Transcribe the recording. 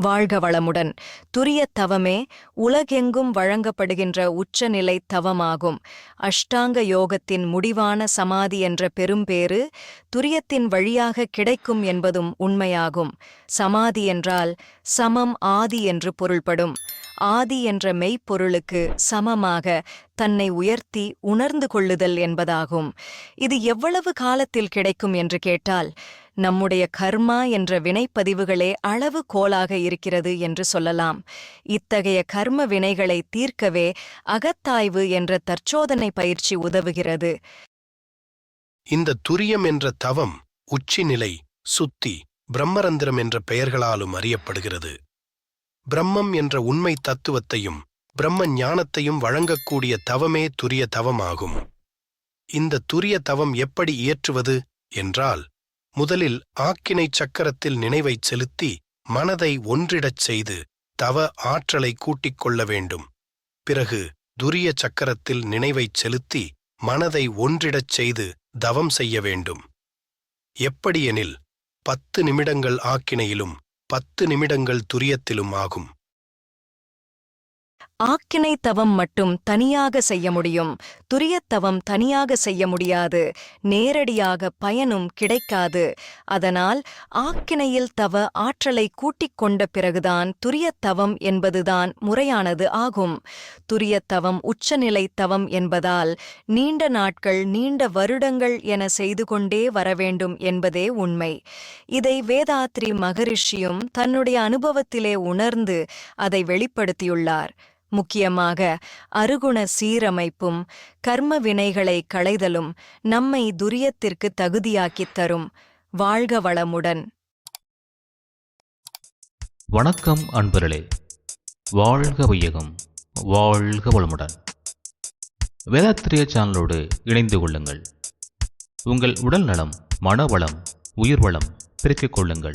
வாழ்க வளமுடன். துரிய தவமே உலகெங்கும் வழங்கப்படுகின்ற உச்சநிலை தவமாகும். அஷ்டாங்க யோகத்தின் முடிவான சமாதி என்ற பெரும்பேறு துரியத்தின் வழியாக கிடைக்கும் என்பதும் உண்மையாகும். சமாதி என்றால் சமம் ஆதி என்று பொருள்படும். ஆதி என்ற மெய்ப்பொருளுக்கு சமமாக தன்னை உயர்த்தி உணர்ந்து கொள்ளுதல் என்பதாகும். இது எவ்வளவு காலத்தில் கிடைக்கும் என்று கேட்டால் நம்முடைய கர்மா என்ற வினைப்பதிவுகளே அளவு கோலாக இருக்கிறது என்று சொல்லலாம். இத்தகைய கர்ம வினைகளை தீர்க்கவே அகத்தாய்வு என்ற தற்சோதனை பயிற்சி உதவுகிறது. இந்த துரியம் என்ற தவம் உச்சிநிலை சுத்தி பிரம்மரந்திரம் என்ற பெயர்களாலும் அறியப்படுகிறது. பிரம்மம் என்ற உண்மை தத்துவத்தையும் பிரம்ம ஞானத்தையும் வழங்கக்கூடிய தவமே துரிய தவமாகும். இந்த துரிய தவம் எப்படி இயற்றுவது? என்றால் முதலில் ஆக்கினை சக்கரத்தில் நினைவைச் செலுத்தி மனதை ஒன்றிடச் செய்து தவ ஆற்றலை கூட்டிக் கொள்ள வேண்டும். பிறகு துரிய சக்கரத்தில் நினைவைச் செலுத்தி மனதை ஒன்றிடச் செய்து தவம் செய்ய வேண்டும். எப்படியெனில் பத்து நிமிடங்கள் ஆக்கினையிலும் பத்து நிமிடங்கள் துரியத்திலும் ஆகும். ஆக்கினை தவம் மட்டும் தனியாக செய்ய முடியும். துரியத்தவம் தனியாக செய்ய முடியாது. நேரடியாக பயனும் கிடைக்காது. அதனால் ஆக்கினையில் தவ ஆற்றலை கூட்டிக் கொண்ட பிறகுதான் துரியத்தவம் என்பதுதான் முறையானது ஆகும். துரியத்தவம் உச்சநிலை தவம் என்பதால் நீண்ட நாட்கள் நீண்ட வருடங்கள் என செய்து கொண்டே வரவேண்டும் என்பதே உண்மை. இதை வேதாத்ரி மகரிஷியும் தன்னுடைய அனுபவத்திலே உணர்ந்து அதை வெளிப்படுத்தியுள்ளார். முக்கியமாக அருகுண சீரமைப்பும் கர்ம வினைகளை களைதலும் நம்மை துரியத்திற்கு தகுதியாக்கித் தரும் வாழ்க வளமுடன். வணக்கம் அன்பர்களே. வாழ்க வையகம் வாழ்க வளமுடன். வேதாத்திரிய சேனலோடு இணைந்து கொள்ளுங்கள். உங்கள் உடல் நலம் மனவளம் உயிர்வளம் பெருக்கிக் கொள்ளுங்கள்.